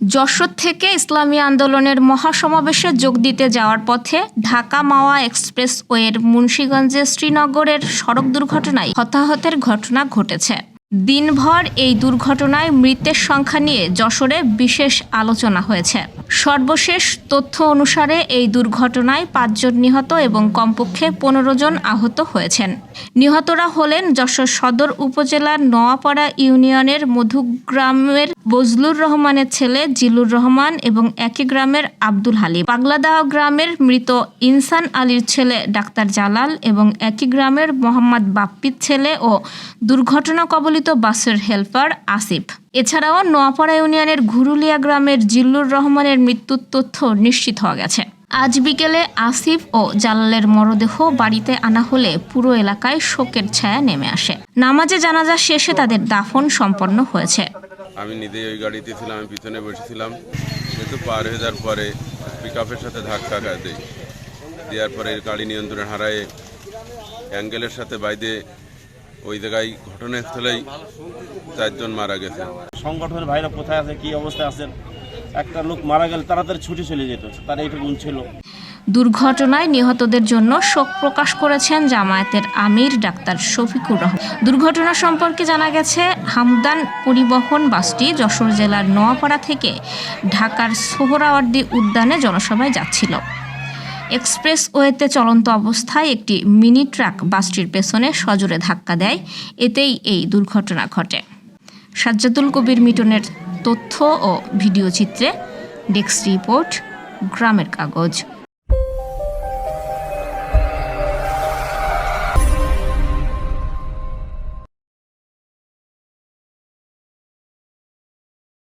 যশোর থেকে ইসলামী আন্দোলনের মহাসমাবেশে যোগ দিতে যাওয়ার পথে ঢাকা মাওয়া এক্সপ্রেসওয়ের মুন্সীগঞ্জে শ্রীনগরের সড়ক দুর্ঘটনায় হতাহতের ঘটনা ঘটেছে। দিনভর এই দুর্ঘটনায় মৃতের সংখ্যা নিয়ে যশোরে বিশেষ আলোচনা হয়েছে। সর্বশেষ তথ্য অনুসারে এই দুর্ঘটনায় পাঁচজন নিহত এবং কমপক্ষে পনেরো জন আহত হয়েছেন। নিহতরা হলেন যশোর সদর উপজেলার নোয়াপাড়া ইউনিয়নের মধুগ্রামের বজলুর রহমানের ছেলে জিলুর রহমান এবং একই গ্রামের আব্দুল হালিম। পাগলাদাহ গ্রামের মৃত ইনসান আলীর ছেলে ডাক্তার জালাল এবং একই গ্রামের মোহাম্মদ বাপ্পির ছেলে ও দুর্ঘটনা কবলিত বাসের হেল্পার আসিফ। এছাড়াও নোয়াপাড়া ইউনিয়নের ঘুরুলিয়া গ্রামের জিল্লুর রহমানের মৃত্যুর তথ্য নিশ্চিত হওয়া গেছে। আজ বিকেলে আসিফ ও জালালের মরদেহ বাড়িতে আনা হলে পুরো এলাকায় শোকের ছায়া নেমে আসে। নামাজে জানাজা শেষে তাদের দাফন সম্পন্ন হয়েছে। আমি নিজেই ওই গাড়িতে ছিলাম, আমি পিছনে বসেছিলাম। সেতু পার হয়ে যাওয়ার পরে পিক সাথে ধাক্কা খায় দেয়। দেওয়ার পরে গাড়ি নিয়ন্ত্রণ হারায়। অ্যাঙ্গেলের সাথে বাইদে ওই জায়গায় ঘটনাস্থলেই চারজন মারা গেছে। সংগঠনের ভাইরা কোথায় আছে, কি অবস্থায় আছেন? একটা লোক মারা গেলে তাড়াতাড়ি ছুটে চলে যেত, তারা এইটুকু ছিল। দুর্ঘটনায় নিহতদের জন্য শোক প্রকাশ করেছেন জামায়াতের আমির ডাক্তার শফিকুর রহমান। দুর্ঘটনা সম্পর্কে জানা গেছে, হামদান পরিবহন বাসটি যশোর জেলার নোয়াপাড়া থেকে ঢাকার সোহরাওয়ার্দী উদ্যানে জনসভায় যাচ্ছিল। এক্সপ্রেসওয়েতে চলন্ত অবস্থায় একটি মিনি ট্রাক বাসটির পেছনে সজোরে ধাক্কা দেয়, এতেই এই দুর্ঘটনা ঘটে। সাজ্জাদুল কবির মিটনের তথ্য ও ভিডিও চিত্রে ডেস্ক রিপোর্ট, গ্রামের কাগজ।